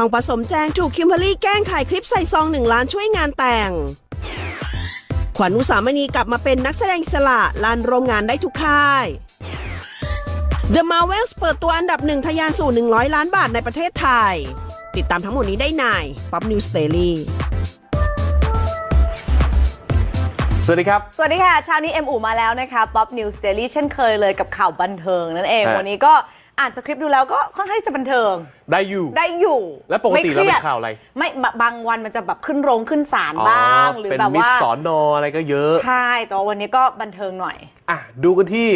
อนทองผสมแจงถูกคิมเบอรรี่แกล้งถ่ายคลิปใส่ซองหนึ่งล้านช่วยงานแต่ง ขวัญอุสามณีกลับมาเป็นนักแสดงอิสละลั่นโรงงานได้ทุกค่าย The Marvels เปิดตัวอันดับหนึ่งทะยานสู่ 100 ล้านบาทในประเทศไทย ติดตามทั้งหมดนี้ได้ใน Pop News Daily สวัสดีครับ สวัสดีค่ะเช้านี้เอ็มอูมาแล้วนะคะ Pop News Daily เช่นเคยเลยกับข่าวบันเทิงนั่นเองฮะวันนี้ก็ อ่านสคริปต์ดูแล้วก็ค่อนข้างที่จะบันเทิง ได้อยู่ ได้อยู่แล้วปกติไม่คเรายเป็ดนข่าวอะไร ไม่บางวันมันจะแบบขึ้นโรงขึ้นศาลบ้าง หรือเป็นแบบมิสว่าสอนออะไรก็เยอะ ใช่ แต่ว่าวันนี้ก็บันเทิงหน่อย อะ ดูกันที่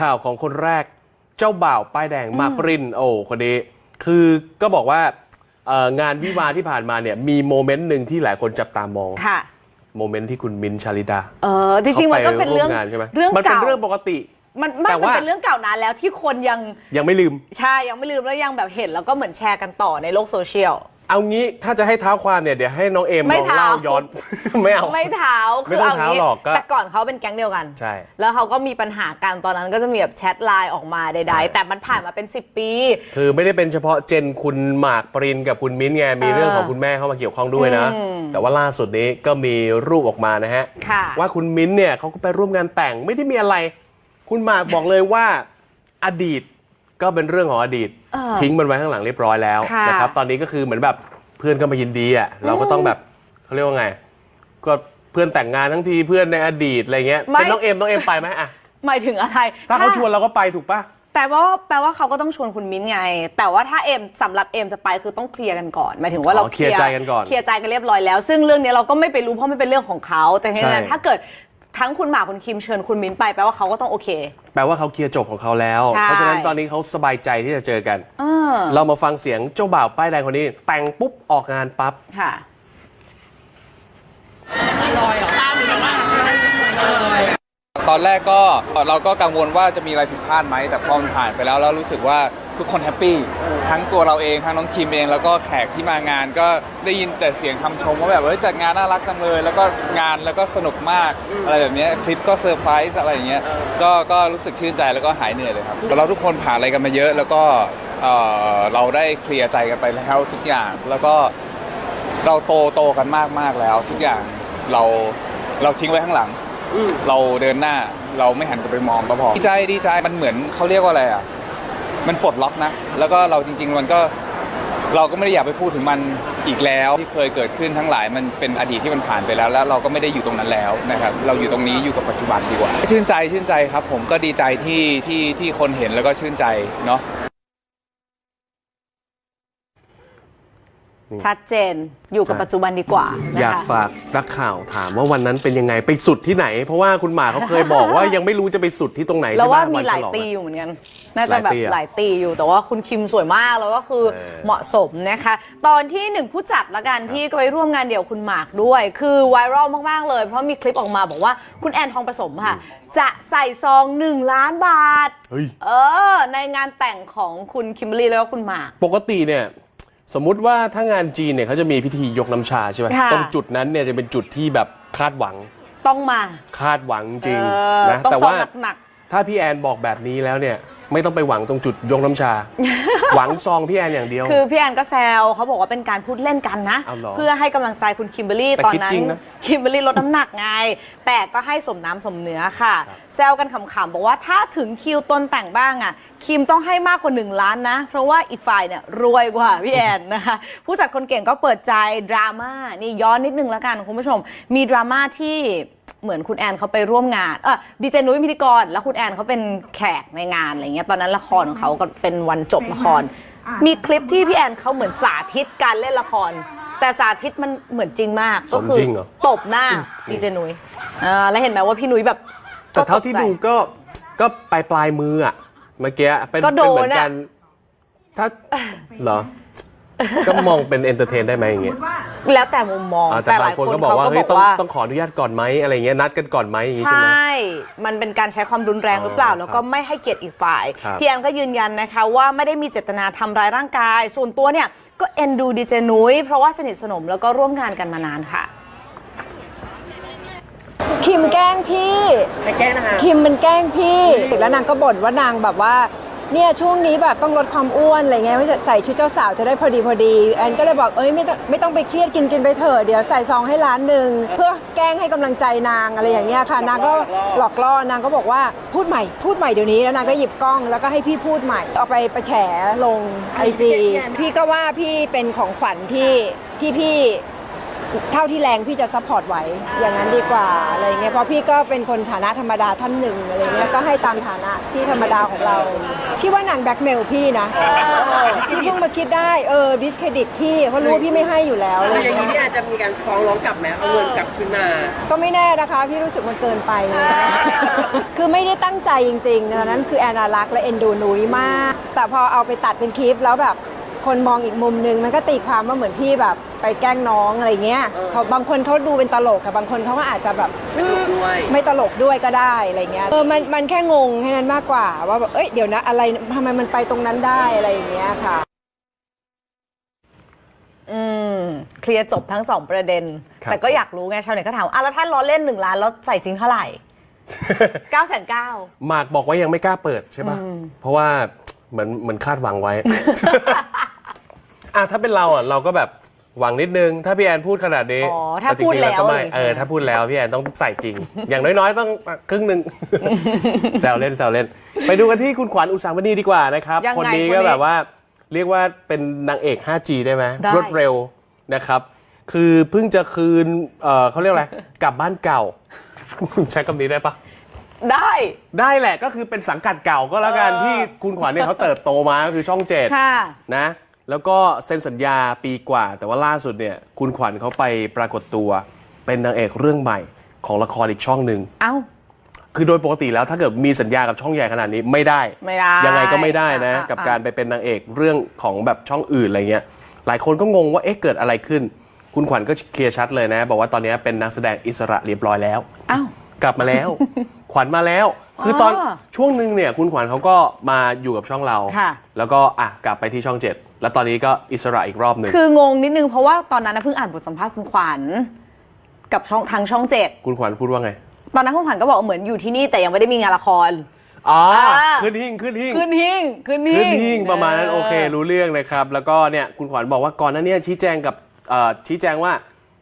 ข่าวของคนแรก เจ้าบ่าวป้ายแดงหมากปรินโอ้คนนี้ คือก็บอกว่าเอ่องานวิวาห์ที่ผ่านมาเนี่ยมีโมเมนต์หนึ่งที่หลายคนจับตามองค่ะโมเมนต์ที่คุณมิ้นท์ชาลิดา เออจริงๆมันก็เป็นเรื่องขาไร่วมงานใช่ไหมเรื่องมันเป็นเก่าเรื่องปกติ มันไม่แต่มันว่า เป็นเรื่องเก่านานแล้วที่คนยังยังไม่ลืม ใช่ยังไม่ลืมแล้วยังแบบเห็น แล้วก็เหมือนแชร์กันต่อในโลกโซเชียล เอางี้ถ้าจะให้เท้าความเนี่ยเดี๋ยวให้น้องเอมไม่ลองเล่าเท้าย้อน ไม่เอา ไม่เท้าไม่คือต้อเอางเท้างี้หรอกก็แต่ก่อนเขาเป็นแก๊งเดียวกันใช่แล้วเขาก็มีปัญหากันตอนนั้นก็จะมีแบบแชทไลน์ออกมาใดๆแต่มันผ่านมาเป็น 10 ปี คือไม่ได้เป็นเฉพาะเจนคุณหมากปรินกับคุณมิ้นท์ไงมีเรื่องของคุณแม่เข้ามาเกี่ยวข้องด้วยนะ แต่ว่าล่าสุดนี้ก็มีรูปออกมานะฮะ ค่ะ ว่าคุณมิ้นท์เนี่ยเขาก็ไปร่วมงานแต่งไม่ได้มีอะไร คุณหมากบอกเลยว่าอดีตก็เป็นเรื่องของอดีต เออทิ้งมันไว้ข้างหลังเรียบร้อยแล้วค่ะ นะครับตอนนี้ก็คือเหมือนแบบเพื่อนก็มายินดีอะเราก็ต้องแบบเขาเรียกว่าไง ก็เพื่อนแต่งงานทั้งทีเพื่อนในอดีตอะไรเงี้ยเป็นน้องเอ็มน้องเอ็มไปไหมอะหมายถึงอะไรถ้าเขาชวนเราก็ไปถูกปะแปลว่าแปลว่าเขาก็ต้องชวนคุณมิ้นท์ไง แต่ว่าถ้าเอ็มสำหรับเอ็มจะไปคือต้องเคลียร์กันก่อน หมายถึงว่าเราอ๋อเคลียร์ใจกันก่อนเคลียร์ใจกันเรียบร้อยแล้ว ซึ่งเรื่องนี้เราก็ไม่ไปรู้เพราะมันเป็นเรื่องของเขา แต่ทีใช่นั้นถ้าเกิด ทั้งคุณหมากคุณคิมเชิญคุณมิ้นท์ไปแปลว่าเขาก็ต้องโอเค แปลว่าเขาเคลียร์จบของเขาแล้ว ใช่ เพราะฉะนั้นตอนนี้เขาสบายใจที่จะเจอกัน เออเรามาฟังเสียงเจ้าบ่าวป้ายแดงคนนี้ แต่งปุ๊บออกงานปั๊บ ค่ะ ตอนแรกก็เราก็กังวลว่าจะมีอะไรผิดพลาดไหม แต่พอมันผ่านไปแล้วเรารู้สึกว่า ทุกคนแฮปปี้ทั้งตัวเราเองทั้งน้องคิมเอง แล้วก็แขกที่มางานก็ได้ยินแต่เสียงคำชมว่าแบบเฮ้ยจัดงานน่ารักจังเลย แล้วก็งานแล้วก็สนุกมากอะไรแบบเนี้ยคลิปก็เซอร์ไพรส์อะไรอย่างเงี้ยก็ก็รู้สึกชื่นใจแล้วก็หายเหนื่อยเลยครับเราทุกคนผ่านอะไรกันมาเยอะ แล้วก็เอ่อเราได้เคลียร์ใจกันไปแล้วทุกอย่างแล้วก็เราโตโตกันมากมากๆแล้ว ทุกอย่างเราเราทิ้งไว้ข้างหลัง เราเดินหน้าเราไม่หันกลับไปมองก็พอดีใจดีใจมันเหมือนเขาเรียกว่าอะไรอะ มันปลดล็อกนะ แล้วก็เราจริง ๆ มันก็เราก็ไม่ได้อยากไปพูดถึงมันอีกแล้วที่เคยเกิดขึ้นทั้งหลายมันเป็นอดีตที่มันผ่านไปแล้ว แล้วเราก็ไม่ได้อยู่ตรงนั้นแล้วนะครับเราอยู่ตรงนี้อยู่กับปัจจุบันดีกว่า ชื่นใจชื่นใจครับ ผมก็ดีใจที่ที่ที่คนเห็นแล้วก็ชื่นใจเนาะ ชัดเจนอยู่กับใช่ปัจจุบันดีกว่านะอยากคะฝากนักข่าวถามว่าวันนั้นเป็นยังไงไปสุดที่ไหน เพราะว่าคุณหมาเขาเคยบอกว่ายังไม่รู้จะไปสุดที่ตรงไหนแล้วใช่ไหว่ามีนหลายฉองตีอะอยู่เหมือนกันน่าจะแบบหลายตีอะหลายตีอยู่แต่ว่าคุณคิมสวยมากแล้วก็คือเออเหมาะสมนะคะ ตอนที่หนึ่งผู้จัดละกันที่ก็ไปร่วมงานเดี่ยวคุณหมากด้วย คือไวรัลมากๆเลย เพราะมีคลิปออกมาบอกว่าคุณแอนทองผสมค่ะ จะใส่ซองหนึ่งล้านบาทเฮ้ยเออในงานแต่งของคุณคิมเบอรรี่แล้วก็คุณหมาก ปกติเนี่ย สมมุติว่าถ้างานจีนเนี่ยเขาจะมีพิธียกน้ำชาใช่ไหมค่ะ ตรงจุดนั้นเนี่ยจะเป็นจุดที่แบบคาดหวังต้องมาคาดหวังจริงเออนะต้องแต่ซองว่าหนักถ้าพี่แอนบอกแบบนี้แล้วเนี่ย ไม่ต้องไปหวังตรงจุดยกน้ำชา หวังซองพี่แอนอย่างเดียว คือพี่แอนก็แซวเขาบอกว่าเป็นการพูดเล่นกันนะ เอาเหรอเพื่อให้กำลังใจคุณคิมเบอรรี่แต่ตอนคิดนั้นจริงนะ คิมเบอรรี่ลดน้ำหนักไง แต่ก็ให้สมน้ำสมเนื้อค่ะ แซวกันขำๆ บอกว่าถ้าถึงคิวตนแต่งบ้างอะ คิมต้องให้มากกว่า 1 ล้านนะ เพราะว่าอีกฝ่ายเนี่ยรวยกว่า พี่แอนนะคะ ผู้จัดคนเก่งก็เปิดใจดราม่านี่ย้อนนิดนึงแล้วกันคุณผู้ชม มีดราม่าที่ เหมือนคุณแอนเขาไปร่วมงานเออดีเจนุ้ยพิธีกร แล้วคุณแอนเขาเป็นแขกในงานอะไรเงี้ยตอนนั้นละครของเขาก็เป็นวันจบละคร มีคลิปที่พี่แอนเขาเหมือนสาธิตการเล่นละคร แต่สาธิตมันเหมือนจริงมากก็คืสมจริงเหรอ ตบหน้าดีเจนุ้ยอ่าแล้วเห็นไหมว่าพี่นุ้ยแบบแต่เท่าที่ก็ตกใจดูก็ ก็ปลายปลายมืออะเมื่อกี้เป็นก็โดเป็นนเหมือนกัน ถ้าเหรอ ก็มองเป็นเอนเตอร์เทนได้ไหมอย่างเงี้ย แล้วแต่มุมมองอ่าแต่แต่หบาลางยคนคนก็บอกเขาว่าก็เฮ้บยอกต้องว่าต้องขออนุญาตก่อนไหมอะไรเงี้ยนัดกันก่อนไหมอย่างงี้ใชใช่ไหม่มันเป็นการใช้ความรุนแรงหรือเปล่า อ๋อแล้วก็ไม่ให้เกียรติอีกฝ่าย ครับพี่แอนก็ยืนยันนะคะว่าไม่ได้มีเจตนาทำร้ายร่างกาย ส่วนตัวเนี่ยก็เอ็นดูดีเจนุ้ยเพราะว่าสนิทสนมแล้วก็ร่วมงานกันมานานค่ะ คิมแกล้งพี่ ไปแก้นะคะ คิมมันแกล้งพี่ แล้วนางก็บ่นว่านางแบบว่า เนี่ยช่วงนี้แบบต้องลดความอ้วนอะไรเงี้ยไม่จะใส่ชุดเจ้าสาวจะได้พอดีพอดีแอนก็เลยบอกเอ้ยไม่ต้องไม่ต้องไปเครียดกินกินไปเถอะเดี๋ยวใส่ซองให้ร้านหนึ่งเพื่อแกล้งให้กำลังใจนางอะไรอย่างเงี้ยค่ะนางก็หลอกล่อนางก็บอกว่าพูดใหม่พูดใหม่เดี๋ยวนี้แล้วนางก็หยิบกล้องแล้วก็ให้พี่พูดใหม่เอาไปประแฉลงไอจีพี่ก็ว่าพี่เป็นของขวัญที่ที่พี่ เท่าที่แรงพี่จะซัพพอร์ตไหวอย่างนั้นดีกว่าอะไรเงี้ยเพราะพี่ก็เป็นคนฐานะธรรมดาท่านหนึ่งอะไรเงี้ยก็ให้ตามฐานะที่ธรรมดาของเรา พี่ว่านางแบ็กเมลพี่นะพี่เพิ่งมาคิดได้เออดิสเครดิตพี่เพราะรู้ว่าพี่ไม่ให้อยู่แล้วอะไรคืออย่างเงี้นี้ยพี่อาจจะมีการฟ้องร้องกลับไหมเอาเงินกลับคืนมาก็ไม่แน่นะคะ พี่รู้สึกมันเกินไป คือไม่ได้ตั้งใจจริงๆตอนนั้นคือแอนนารักและเอ็นดูนุ้ยมาก แต่พอเอาไปตัดเป็นคลิปแล้วแบบ คนมองอีกมุมนึงมันก็ตีความว่าเหมือนพี่แบบไปแกล้งน้องอะไรเงี้ยเขาบางคนเขาดูเป็นตลกกับบางคนเขาก็อาจจะแบบไม่ถูกด้วยไม่ตลกด้วยก็ได้อะไรเงี้ยเออมันมันแค่งงแค่นั้นมากกว่า ว่าแบบเอ้ยเดี๋ยวนะอะไรทำไมมันไปตรงนั้นได้อะไรอย่างเงี้ยค่ะอืมเคลียร์จบทั้งสองประเด็นครับแต่ก็อยากรู้ไงชาวเน็ตก็ถามอะแล้วท่านล้อเล่นหนึ่งล้านแล้วใส่จริงเท่าไหร่เก้าแสนเก้าหมากบอกว่ายังไม่กล้าเปิดใช่ปะเพราะว่าเหมือนเหมือนคาดหวังไว้ อะถ้าเป็นเราอะเราก็แบบหวังนิดนึง ถ้าพี่แอนพูดขนาดนี้อ๋อถ้าต่จริงๆพูดแล้วก็ไม่เลยใช่ไหมเออถ้าพูดแล้วพี่แอนต้องใส่จริง อย่างน้อยๆ ต้องครึ่งหนึ่ง แซวเล่นแซวเล่น ไปดูกันที่คุณขวัญอุสามณีดีกว่านะครับยังไงคนนี้คนนี้ก็แบบว่าเรียกว่าเป็นนางเอก 5G ได้ไหมได้ รวดเร็วนะครับ คือเพิ่งจะคืนเอ่อเขาเรียกอะไร กลับบ้านเก่า ใช้คำนี้ได้ปะ ได้ ได้แหละก็คือเป็นสังกัดเก่าก็แล้วกันเออที่คุณขวัญเนี่ยเขาเติบโตมาก็คือช่องเจ็ดค่ะ นะ แล้วก็เซ็นสัญญาปีกว่า แต่ว่าล่าสุดเนี่ย คุณขวัญเขาไปปรากฏตัว เป็นนางเอกเรื่องใหม่ของละครอีกช่องหนึ่ง เอ้า คือโดยปกติแล้วถ้าเกิดมีสัญญากับช่องใหญ่ขนาดนี้ไม่ได้ ไม่ได้ยังไงก็ไม่ได้นะ อะกับอะการไปเป็นนางเอกเรื่องของแบบช่องอื่นอะไรเงี้ย หลายคนก็งงว่าเอ๊ะเกิดอะไรขึ้น คุณขวัญก็เคลียร์ชัดเลยนะ บอกว่าตอนนี้เป็นนักแสดงอิสระเรียบร้อยแล้ว เอ้า กลับมาแล้ว ขวัญมาแล้ว คือตอนอ๋อช่วงหนึ่งเนี่ยคุณขวัญเขาก็มาอยู่กับช่องเรา ค่ะแล้วก็อะกลับไปที่ช่องเจ็ดแล้วตอนนี้ก็อิสระอีกรอบหนึ่งคืองงนิดนึงเพราะว่าตอนนั้นนะเพิ่งอ่านบทสัมภาษณ์คุณขวัญกับช่องทางช่องเจ็ดคุณขวัญพูดว่าไงตอนนั้นคุณขวัญก็บอกว่าเหมือนอยู่ที่นี่แต่ยังไม่ได้มีงานละคร อ๋ออ่า ขึ้นหิ่งขึ้นหิ่งขึ้นหิ้ง ขึ้นหิ้ขึ้นงหิ่งประมาณนั้นโอเครู้เรื่องนะครับ แล้วก็เนี่ยคุณขวัญบอกว่าก่อนหน้านี้ชี้แจงกับเอ่อชี้แจงว่า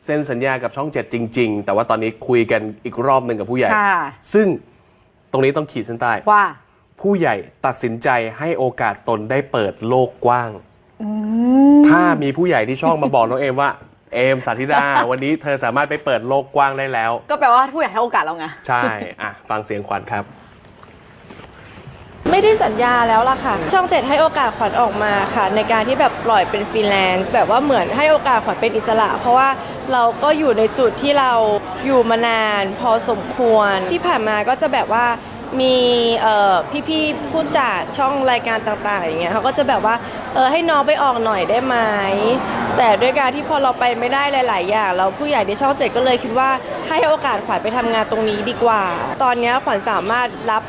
เซ็นสัญญากับช่องเจ็ดจริง ๆ แต่ว่าตอนนี้คุยกันอีกรอบหนึ่งกับผู้ใหญ่ ค่ะ ซึ่งตรงนี้ต้องขีดเส้นใต้ ว่า ผู้ใหญ่ตัดสินใจให้โอกาสตนได้เปิดโลกกว้าง ถ้ามีผู้ใหญ่ที่ช่องมาบอกน้องเอมว่า เอมสาธิดา วันนี้เธอสามารถไปเปิดโลกกว้างได้แล้ว ก็แปลว่าผู้ใหญ่ให้โอกาสเราไง ใช่ อะ ฟังเสียงขวัญครับ ไม่ได้สัญญาแล้วล่ะค่ะ ช่องเจ็ดให้โอกาสขวัญออกมาค่ะ ในการที่แบบปล่อยเป็นฟรีแลนซ์แบบว่าเหมือนให้โอกาสขวัญเป็นอิสระ เพราะว่า เราก็อยู่ในจุดที่เราอยู่มานานพอสมควรที่ผ่านมาก็จะแบบว่ามีเอ่พี่ๆผู้จัดช่องรายการต่างๆอย่างเงี้ยเขาก็จะแบบว่าเออให้น้องไปออกหน่อยได้ไหมแต่ด้วยการที่พอเราไปไม่ได้หลาย ๆ อย่างเราผู้ใหญ่ในช่องเจ็ดก็เลยคิดว่าให้โอกาสขวัญไปทำงานตรงนี้ดีกว่า ตอนนี้ขวัญสามารถรับ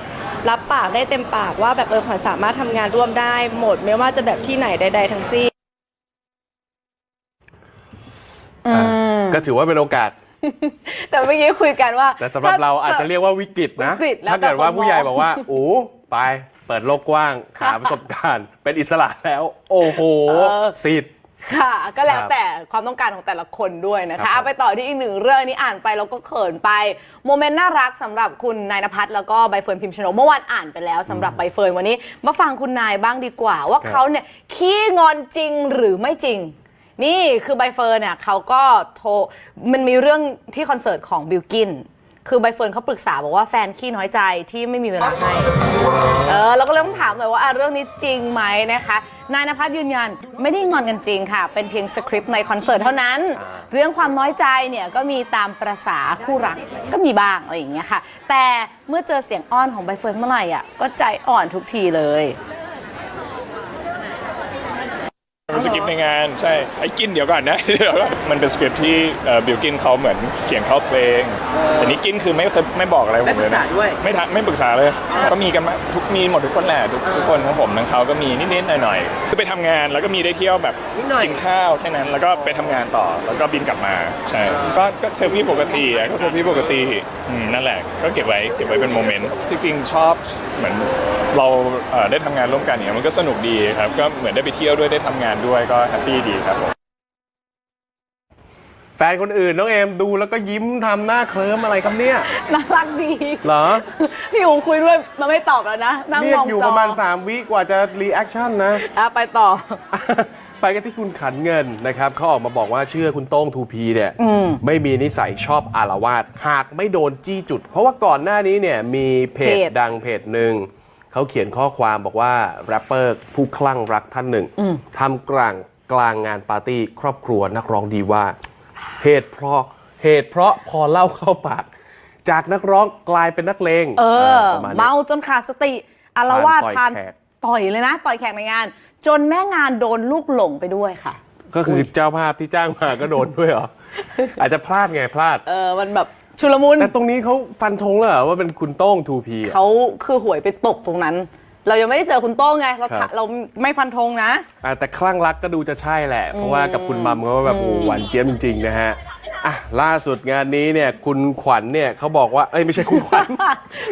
รับปากได้เต็มปากว่าแบบเออขวัญสามารถทำงานร่วมได้หมด ไม่ว่าจะแบบที่ไหนใด ๆ ทั้งสิ้น ก็ถือว่าเป็นโอกาส แต่เมื่อกี้คุยกันว่าแต่สำหรับเราอาจจะเรียกว่าวิกฤตนะ วิกฤตแล้วถ้าเกิดว่าแต่คนมองผู้ใหญ่บอกว่าโอ้ไปเปิดโลกกว้างหาประสบการณ์ เป็นอิสระแล้ว โอ้โหสิทธิ์ ค่ะ ก็แล้วครับแต่ความต้องการของแต่ละคนด้วยนะครัคะบ เอาไปต่อที่อีกหนึ่งเรื่องนี้อ่านไปแล้วก็เขินไปโมเมนต์น่ารักสำหรับคุณนายนภัสแล้วก็ใบเฟิร์นพิมพ์ชนกเมื่อวานอ่านไปแล้วสำหรับใบเฟิร์นวันนี้ มาฟังคุณนายบ้างดีกว่า ว่าเขาเนี่ยขี้งอนจริงหรือไม่จริง นี่คือใบเฟิร์นเนี่ยเขาก็โทรมันมีเรื่องที่คอนเสิร์ตของบิลกิน คือใบเฟิร์นเขาปรึกษาบอกว่าแฟนขี้น้อยใจที่ไม่มีเวลาให้ เออเราก็เลยต้องถามหน่อยว่าอะเรื่องนี้จริงไหมนะคะ นายนภัสยืนยันไม่ได้งอนกันจริงค่ะ เป็นเพียงสคริปต์ในคอนเสิร์ตเท่านั้น เรื่องความน้อยใจเนี่ยก็มีตามประษาคู่รักก็มีบ้างอะไรอย่างเงี้ยค่ะ แต่เมื่อเจอเสียงอ้อนของใบเฟิร์นเมื่อไหร่อะก็ใจอ่อนทุกทีเลย สคริปต์ในงานใช่ไอ้กินเดี๋ยวก่อนนะเดี๋ยวก่อนมันเป็นสคริปต์ที่บิลกินเขาเหมือนเขียนเข้าเพลงแต่นี้กินคือไม่เคยไม่บอกอะไรผมเลยนะไม่ปรึกษาด้วยไม่ทักไม่ปรึกษาเลย ก็มีกันมาทุกมีหมดทุกคนแหละทุกทุกคนของผมทั้งเขาก็มีนิดๆหน่อยๆคือไปทำงานแล้วก็มีได้เที่ยวแบบนิดหน่อยกินข้าวแค่นั้นแล้วก็ไปทำงานต่อแล้วก็บินกลับมาใช่ก็ก็เซลฟี่ปกติอะก็เซลฟี่ปกติอืมนั่นแหละก็เก็บไว้เก็บไว้เป็นโมเมนต์จริงๆชอบเหมือน เราเอ่อได้ทำงานร่วมกันเนี่ยมันก็สนุกดีครับก็เหมือนได้ไปเที่ยวด้วยได้ทำงานด้วยก็แฮปปี้ดีครับผมแฟนคนอื่นน้องเอมดูแล้วก็ยิ้มทำหน้าเคลิ้มอะไรครับเนี่ยน่ารักดีเหรอพี่อูคุยด้วยมันไม่ตอบแล้วนะนั่งเรียมกองอยู่จประมาณ 3 วิกว่าจะรีแอคชั่นนะอะไปต่อ ไปกันที่คุณขันเงินนะครับเขาออกมาบอกว่าเชื่อคุณโต้งทูพีเนี่ยไม่มีนิสัยชอบอารวาสหากไม่โดนจี้จุด เพราะว่าก่อนหน้านี้เนี่ยมีเพจเพจดังเพจหนึ่ง เขาเขียนข้อความบอกว่าแรปเปอร์ผู้คลั่งรักท่านหนึ่งทำกลางกลางงานปาร์ตี้ครอบครัวนักร้องดีว่า เหตุเพราะเหตุเพราะพอเล่าเข้าปาก จากนักร้องกลายเป็นนักเลงเออประมาณนี้ เมาจนขาดสติอารวาสต่อยพานแขก ต่อยเลยนะ ต่อยแขกในงาน จนแม่งานโดนลูกหลงไปด้วยค่ะ ก็คือเจ้าภาพที่จ้างมาก็โดนด้วยเหรอ อาจจะพลาดไงพลาด เออมันแบบ ชุลมุนแต่ตรงนี้เขาฟันธงแล้วเหรอว่าเป็นคุณโต้งทูพี เขาคือหวยไปตกตรงนั้น เรายังไม่ได้เจอคุณโต้งไง เราครับ เราไม่ฟันธงนะแต่คลั่งรักก็ดูจะใช่แหละ เพราะว่ากับคุณมัมเขาแบบโอ้หวานเจี๊ยบจริงๆนะฮะอะล่าสุดงานนี้เนี่ยคุณขวัญเนี่ยเขาบอกว่าเอ้ยไม่ใช่คุณขวัญ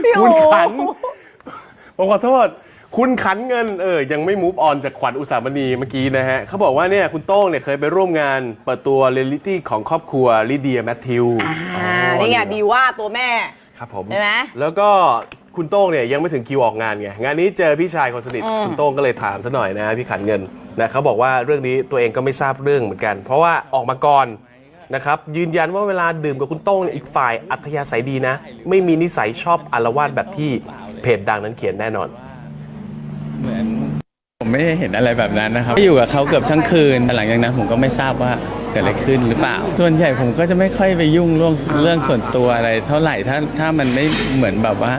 พี่คุณโอ๋ขันผมขอโทษ คุณขันเงินเออยังไม่มูฟออนจากขวัญอุสามณีเมื่อกี้นะฮะเขาบอกว่าเนี่ยคุณโต้งเนี่ยเคยไปร่วมงานเปิดตัวเรลิตี้ของครอบครัวลิเดียแมทธิวอ่านี่ไงดีว่าตัวแม่ ครับผมใช่ไหม แล้วก็คุณโต้งเนี่ยยังไม่ถึงคิวออกงานไงงานนี้เจอพี่ชายคนสนิทคุณโต้งก็เลยถามซะหน่อยนะพี่ขันเงินนะเขาบอกว่าเรื่องนี้ตัวเองก็ไม่ทราบเรื่องเหมือนกัน เพราะว่าออกมาก่อนนะครับยืนยันว่าเวลาดื่มกับคุณโต้งเนี่ยอีกฝ่ายอัธยาศัยดีนะ ไม่มีนิสัยชอบอารวาสแบบที่เพจดังนั้นเขียนแน่นอน ผมไม่ได้เห็นอะไรแบบนั้นนะครับอยู่กับเขาเกือบทั้งคืนหลังจากนั้นผมก็ไม่ทราบว่าเกิดอะไรขึ้นหรือเปล่า ส่วนใหญ่ผมก็จะไม่ค่อยไปยุ่งเรื่องเรื่องส่วนตัวอะไร เท่าไหร่ถ้าถ้ามันไม่เหมือนแบบว่า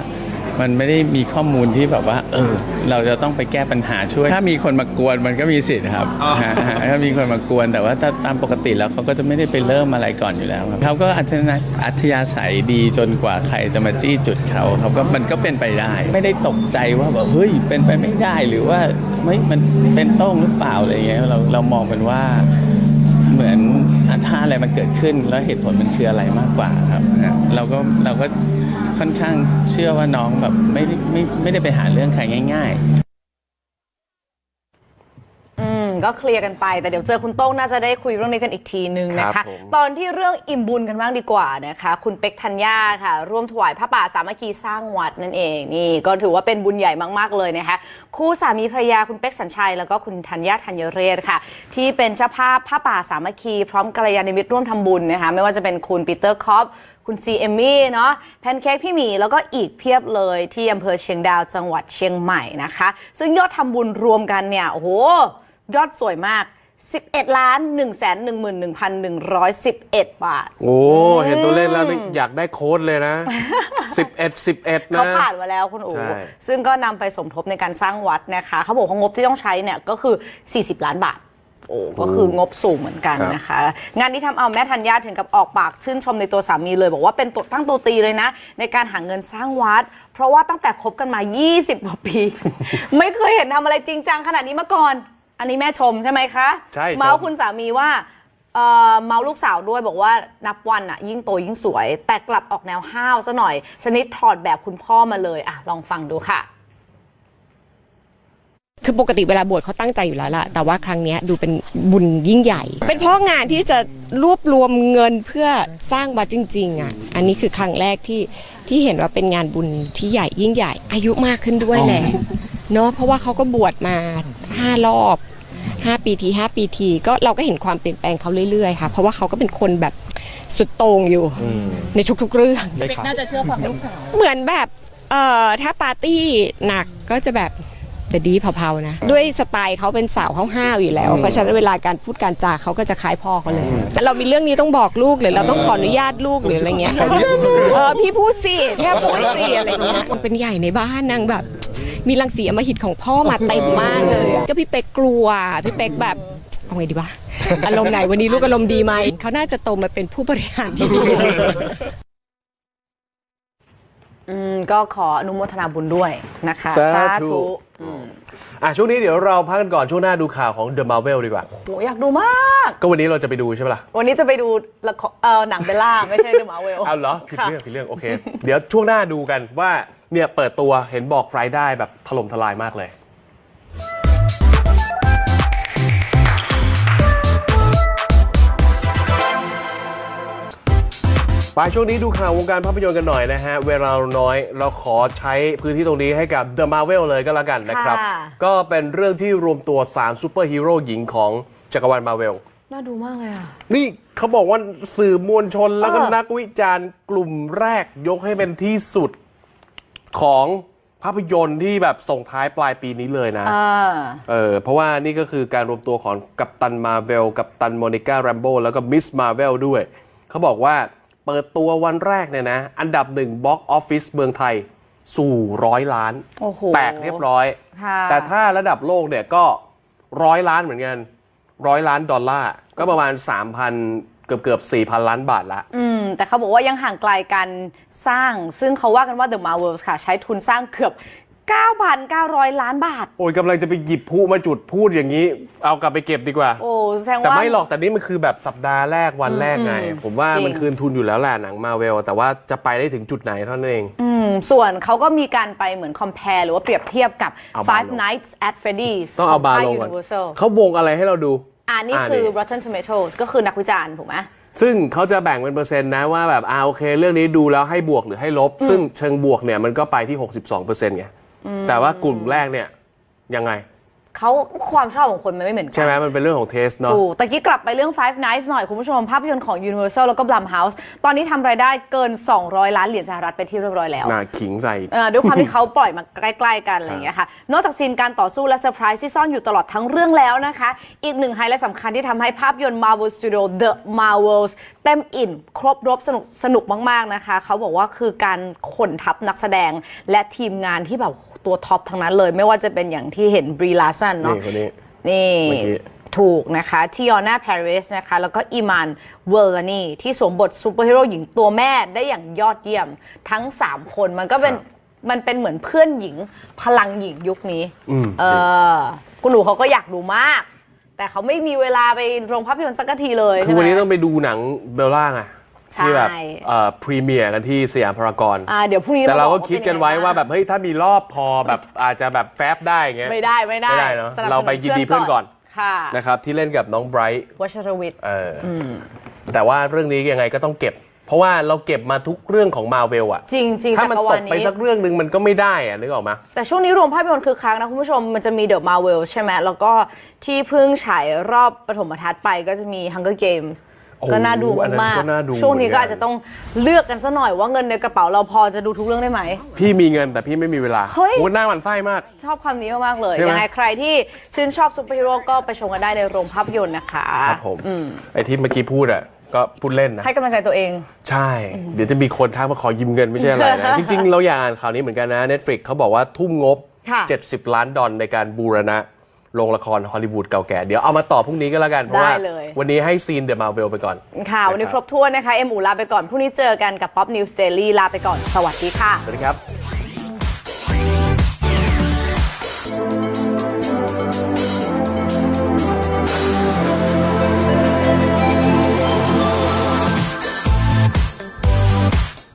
มันไม่ได้มีข้อมูลที่แบบว่า เออ เราจะต้องไปแก้ปัญหาช่วย ถ้ามีคนมากวนมันก็มีสิทธิ์ครับฮะฮะถ้ามีคนมากวนแต่ว่าถ้าตามปกติแล้วเขาก็จะไม่ได้ไปเริ่มอะไรก่อนอยู่แล้วครับเขาก็อัธยาอัธยาศัยดีจนกว่าใครจะมาจี้จุดเขาเขาก็มันก็เป็นไปได้ ไม่ได้ตกใจว่าแบบเฮ้ยเป็นไปไม่ได้หรือว่าไม่มันเป็นโต้งหรือเปล่าอะไรเงี้ยเราเรามองเป็นว่าเหมือนอะถ้าอะไรมันเกิดขึ้นแล้วเหตุผลมันคืออะไรมากกว่าครับนะเราก็เราก็ ค่อนข้างเชื่อว่าน้องแบบไม่ไม่ไม่ได้ไปหาเรื่องใครง่าย ๆ อืม ก็เคลียร์กันไป แต่เดี๋ยวเจอคุณโต้งน่าจะได้คุยเรื่องนี้กันอีกทีนึงนะครัคะ บผม ตอนที่เรื่องอิ่มบุญกันบ้างดีกว่านะคะ คุณเป็กธัญญาค่ะ ร่วมถวายพระป่าสามัคคีสร้างวัดนั่นเองนี่ก็ถือว่าเป็นบุญใหญ่มากๆเลยนะคะ คู่สามีภรรยาคุณเป็กสัญชัย แล้วก็คุณธัญญาธัญเรศค่ะ ที่เป็นเจ้าภาพพระป่าสามัคคี พร้อมกัลยาณมิตรร่วมทำบุญนะคะไม่ว่าจะเป็นคุณปีเตอร์คอปคุณซีเอมมี่เนาะแพนเค้กพี่หมีแล้วก็อีกเพียบเลยที่อำเภอเชียงดาวจังหวัดเชียงใหม่นะคะ ซึ่งยอดทำบุญรวมกันเนี่ยโอ้โห ยอดสวยมาก 11ล้าน1 1 1 1 111 บาท โอ้ เห็นตัวเลขแล้วนี่อยากได้โค้ดเลยนะ 11 11 นะ เขาผ่านมาแล้วคุณอู๋ใช่ ซึ่งก็นำไปสมทบในการสร้างวัดนะคะ เขาบอกว่างบที่ต้องใช้เนี่ยก็คือ 40 ล้านบาท โอ้ก็คืองบสูงเหมือนกันนะคะ งานนี้ทำเอาแม่ธัญญาถึงกับออกปากชื่นชมในตัวสามีเลย บอกว่าเป็นตัวตั้งตัวตีเลยนะ ในการหาเงินสร้างวัด เพราะว่าตั้งแต่คบกันมา 20 กว่าปี ไม่เคยเห็นทำอะไรจริงจังขนาดนี้มาก่อน อันนี้แม่ชมใช่ไหมคะใช่ชมเมาส์คุณสามีว่าเอ่อเมาลูกสาวด้วยบอกว่านับวันอะยิ่งโตยิ่งสวย แต่กลับออกแนวห้าวซะหน่อย ชนิดถอดแบบคุณพ่อมาเลยอะลองฟังดูค่ะ คือปกติเวลาบวชเขาตั้งใจอยู่แล้วล่ะ แต่ว่าครั้งเนี้ยดูเป็นบุญยิ่งใหญ่ เป็นเพราะงานที่จะรวบรวมเงินเพื่อสร้างวัดจริง ๆอะ อันนี้คือครั้งแรกที่ที่เห็นว่าเป็นงานบุญที่ใหญ่ยิ่งใหญ่ อายุมากขึ้นด้วยแหละเนาะเพราะว่าเขาก็บวชมา ห้ารอบห้าปีทีห้าปีทีก็เราก็เห็นความเปลี่ยนแปลงเขาเรื่อยๆค่ะ เพราะว่าเขาก็เป็นคนแบบสุดโต่งอยู่ในทุกๆเรื่องน่าจะเชื่อความลูกสาวเหมือนแบบเอ่อถ้าปาร์ตี้หนักก็จะแบบแต่ดีเผาๆนะ ด้วยสไตล์เขาเป็นสาวห้าวๆอยู่แล้ว เพราะฉะนั้นเวลาการพูดการจาเขาก็จะคล้ายพ่อเขาเลยแต่เรามีเรื่องนี้ต้องบอกลูกหรือเราต้องขออนุญาตลูกหรืออะไรเงี้ยเออพี่พูดสิพี่พูดสิอะไรเงี้ยมันเป็นใหญ่ในบ้านนางแบบ มีรังสีอำมหิตของพ่อมาเต็มมากเลยอะก็พี่เป๊กกลัวพี่เป๊กแบบเอาไงดีวะอารมณ์ไหนวันนี้ลูกอารมณ์ดีไหมเขาน่าจะโตมาเป็นผู้บริหารที่ดีอืมก็ขออนุโมทนาบุญด้วยนะคะสาธุอืมอะช่วงนี้เดี๋ยวเราพักกันก่อนช่วงหน้าดูข่าวของ The Marvel ดีกว่าโหอยากดูมาก ก็วันนี้เราจะไปดูใช่ไหมล่ะ วันนี้จะไปดูละครเออหนังเบลล่า ไม่ใช่เดอะมาเวลเอาเหรอผิดเรื่องผิดเรื่องโอเค เดี๋ยวช่วงหน้าดูกันว่า เนี่ยเปิดตัวเห็นบอกรายได้แบบถล่มทลายมากเลย ไปช่วงนี้ดูข่าววงการภาพยนตร์กันหน่อยนะฮะ เวลาน้อยเราขอใช้พื้นที่ตรงนี้ให้กับ The Marvel เลยก็แล้วกันนะครับ ค่ะ ก็เป็นเรื่องที่รวมตัว3ซูเปอร์ฮีโร่หญิงของจักรวาลมาเวล น่าดูมากเลยอะ นี่เขาบอกว่าสื่อมวลชนแล้วก็เออ นักวิจารณ์กลุ่มแรกยกให้เป็นที่สุด ของภาพยนตร์ที่แบบส่งท้ายปลายปีนี้เลยนะ อ่า เออเพราะว่านี่ก็คือการรวมตัวของกัปตันมาเวล กัปตันโมนิก้าแรมโบแล้วก็มิสมาเวลด้วย เขาบอกว่าเปิดตัววันแรกเนี่ยนะ อันดับหนึ่งบ็อกออฟฟิศเมืองไทย สู่ร้อยล้าน โอ้โหแตกเรียบร้อย ค่ะ แต่ถ้าระดับโลกเนี่ยก็ร้อยล้านเหมือนกันร้อยล้านดอลลาร์ก็ประมาณ 3,000 เกือบเกือบ4,000ล้านบาทละ อืม แต่เขาบอกว่ายังห่างไกลการสร้าง ซึ่งเขาว่ากันว่า The Marvels ค่ะ ใช้ทุนสร้างเกือบ 9,900 ล้านบาท โอ้ยกำลังจะไปหยิบผู้มาจุดพูดอย่างนี้ เอากลับไปเก็บดีกว่า โอ้แสดงแต่ว่าไม่หรอกแต่นี่มันคือแบบสัปดาห์แรกวันแรกไง ผมว่าจริงมันคืนทุนอยู่แล้วแหละหนังมาเวล แต่ว่าจะไปได้ถึงจุดไหนเท่านั้นเอง อืม ส่วนเขาก็มีการไปเหมือน compare หรือว่าเปรียบเทียบกับ เอาบาร์ Five ลง Nights at Freddy's ต้องเอาบาร์ขลงงค่ยก่อน Universal เขาวงอะไรให้เราดู อ่านี่อ่าคือนี่ Rotten Tomatoes ก็คือนักวิจารณ์ถูกไหม ซึ่งเขาจะแบ่งเป็นเปอร์เซ็นต์นะว่าแบบอ่าโอเค เรื่องนี้ดูแล้วให้บวกหรือให้ลบ ซึ่งเชิงบวกเนี่ยมันก็ไปที่ 62%ไงแต่ว่ากลุ่มแรกเนี่ยยังไง เขาความชอบของคนมันไม่เหมือนกัใช่ไหมมันเป็นเรื่องของเทสเนาะถูกตะกี้กลับไปเรื่อง Five Nights หน่อย คุณผู้ชม ภาพยนตร์ของ Universal แล้วก็ Blumhouse ตอนนี้ทำรายได้เกิน 200 ล้านเหรียญสหรัฐไปที่เรียบร้อยแล้วน่าขิงใส่เอ่อด้วยความที่เขาปล่อยมาใกล้ ๆ กันอะไรอย่างเงี้ยค่ะ นอกจากซีนการต่อสู้และเซอร์ไพรส์ที่ซ่อนอยู่ตลอดทั้งเรื่องแล้วนะคะ อีกหนึ่งไฮไลท์สำคัญที่ทำให้ภาพยนตร์ Marvel Studio The Marvels เต็มอิ่มครบรบสนุกสนุกมาก ๆนะคะ เขาบอกว่าคือการขนทัพนักแสดงและทีมงานที่แบบ ตัวท็อปทั้งนั้นเลย ไม่ว่าจะเป็นอย่างที่เห็นบรีลาสันเนาะนี่คนนี้ นี่เมื่อกี้ ถูกนะคะทิออนาปาริสนะคะ แล้วก็อีมานเวอร์ลานีที่สวมบทซูเปอร์ฮีโร่หญิงตัวแม่ได้อย่างยอดเยี่ยมทั้ง 3 คนมันก็เป็นมันเป็นเหมือนเพื่อนหญิงพลังหญิงยุคนี้อืม เออคุณหนูเขาก็อยากดูมาก แต่เขาไม่มีเวลาไปโรงภาพยนตร์สักทีเลยคือใช่ไหมวันนี้ต้องไปดูหนังเบลล่าไงใช่ ที่แบบเอ่อพรีเมียร์กันที่สยามพารากอนอ่าเดี๋ยวพรุ่งนี้แต่เราก็บอกคิดกันไว้ว่าแบบเฮ้ยถ้ามีรอบพอแบบอาจจะแบบแฟบได้อย่างเงี้ยไม่ได้ไม่ได้ไม่ได้เนอะสบสเราไปยินดีเพื่อนก่อนค่ะนะครับที่เล่นกับน้องไบรท์วชรวิทย์เอออแต่ว่าเรื่องนี้ยังไงก็ต้องเก็บ เพราะว่าเราเก็บมาทุกเรื่องของมาเวลอะจริงจริงถ้ามันจักรตวาลกไปนี้สักเรื่องหนึ่งมันก็ไม่ได้อะนึกออกมาแต่ช่วงนี้รวมภาพยนตร์คือค้างนะคุณผู้ชมมันจะมี The Marvel ใช่ไหมแล้วก็ที่เพิ่งฉายรอบปฐมทัศน์ไปก็จะมี Hunger Games โอ้ ก็น่าดูอันนั้นมากก็น่าดูๆช่วงนี้เหมือนกันก็อาจจะต้องเลือกกันซะหน่อยว่าเงินในกระเป๋าเราพอจะดูทุกเรื่องได้ไหม พี่มีเงินแต่พี่ไม่มีเวลาเฮ้ย โอ้หน้าหมันไส้มาก ชอบคำนี้มากๆเลย ใช่ไหม ยังไงใครที่ชื่นชอบซูเปอร์ฮีโร่ก็ไปชมกันได้ในโรงภาพยนตร์นะคะครับผมไอ้ที่เมื่อกี้พูดอะก็พูดเล่นนะ ให้กำลังใจตัวเอง ใช่ เดี๋ยวจะมีคนทักมาขอยืมเงินไม่ใช่อะไรนะ จริง ๆ เราอยากอ่านข่าวนี้เหมือนกันนะ Netflix เขาบอกว่าทุ่มงบ ค่ะ 70 ล้านดอลในการบูรณะ โรงละครฮอลลีวูดเก่าแก่ เดี๋ยวเอามาต่อพรุ่งนี้ก็แล้วกัน เพราะว่า ได้เลย วันนี้ให้ซีนเดอะมาเวลไปก่อน ค่ะ วันนี้นะครบถ้วนนะคะ เอ็มอูลาไปก่อน พรุ่งนี้เจอกันกับ Pop News Daily ลาไปก่อน สวัสดีค่ะ สวัสดีครับ